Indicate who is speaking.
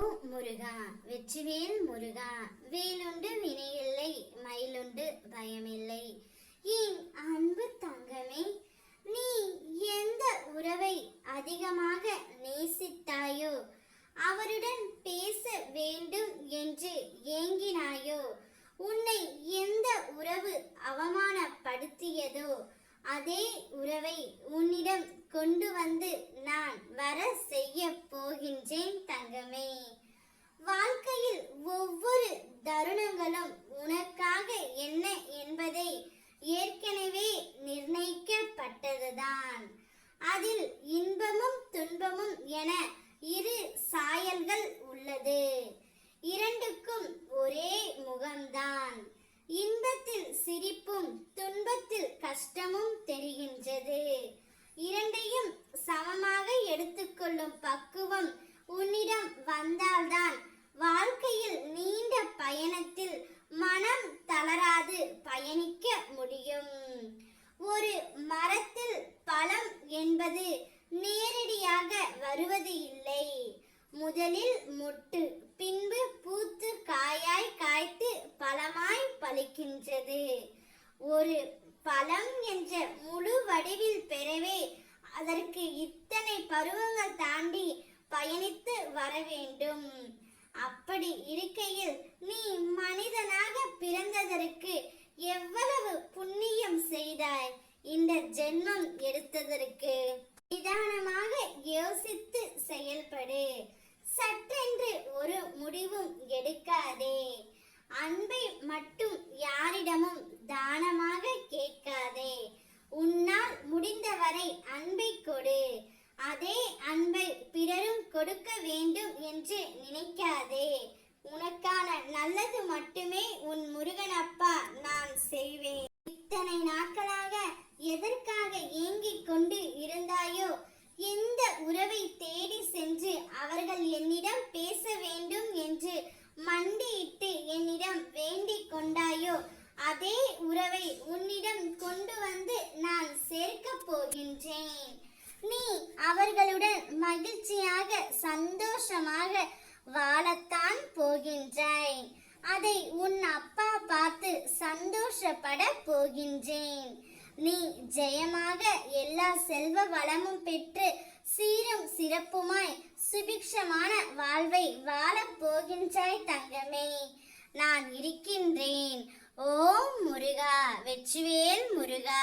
Speaker 1: முருகா வெற்றிவேல் முருகா வேலுண்டு வினையில்லை மயிலுண்டு பயமில்லை. என் அன்பு தங்கமே நீ எந்த உறவை அதிகமாக நேசித்தாயோ அவருடன் பேச வேண்டும் என்று ஏங்கினாயோ உன்னை எந்த உறவு அவமானப்படுத்தியதோ அதே உறவை உன்னிடம் கொண்டு வந்து நான் வர செய்ய போகின்றேன் தங்கமே வாழ்க்கையில் ஒவ்வொரு தருணங்களும் உனக்காக என்ன என்பதை ஏற்கனவே நிர்ணயிக்கப்பட்டதுதான். அதில் இன்பமும் துன்பமும் என இரு சாயல்கள் உள்ளது. இரண்டுக்கும் ஒரே முகம்தான். இன்பத்தில் சிரிப்பும் துன்பத்தில் கஷ்டமும் தெரிகின்றது. இரண்டையும் சமமாக எடுத்துக்கொள்ளும் பக்குவம் உன்னிடம் வந்தால்தான் அது பயணிக்க முடியும். ஒரு மரத்தில் பழம் என்பது நேரடியாக வருவது இல்லை. முதலில் மொட்டு பின்பு பூத்து காயாய் காய்த்து பழமாய் பலிக்கின்றது ஒரு பழம் என்ற முழு வடிவில் பெறவே அதற்கு இத்தனை பருவங்கள் தாண்டி பயணித்து வர வேண்டும். அப்படி இருக்கையில் நீ மனிதனாக பிறந்ததற்கு இந்த ஜென்மம் எடுத்ததற்கு நிதானமாக யோசித்து செயல்படு. சட்டென்று ஒரு முடிவும் எடுக்காதே. அன்பை மட்டும் யாரிடமும் தானமாக கேட்காதே. உன்னால் முடிந்தவரை அன்பை கொடு. அதே அன்பை பிறரும் கொடுக்க வேண்டும் என்று நினைக்காதே. உனக்கான நல்லது மட்டுமே உன் முருகனப்பா நான் செய்வேன். இத்தனை நாட்கள் எதற்காக ஏங்கிக் கொண்டு இருந்தாயோ எந்த உறவை தேடி சென்று அவர்கள் என்னிடம் பேச வேண்டும் என்று மண்டியிட்டு என்னிடம் வேண்டிக் கொண்டாயோ அதே உறவை உன்னிடம் கொண்டு வந்து நான் சேர்க்கப் போகின்றேன். நீ அவர்களுடன் மகிழ்ச்சியாக சந்தோஷமாக வாழத்தான் போகின்றாய். அதை உன் அப்பா பார்த்து சந்தோஷப்பட போகின்றேன். நீ ஜெயமாக எல்லா செல்வ வளமும் பெற்று சீரும் சிறப்புமாய் சுபிக்ஷமான வாழ்வை வாழப் போகின்றாய் தங்கமே. நான் இருக்கின்றேன். ஓம் முருகா வெற்றிவேல் முருகா.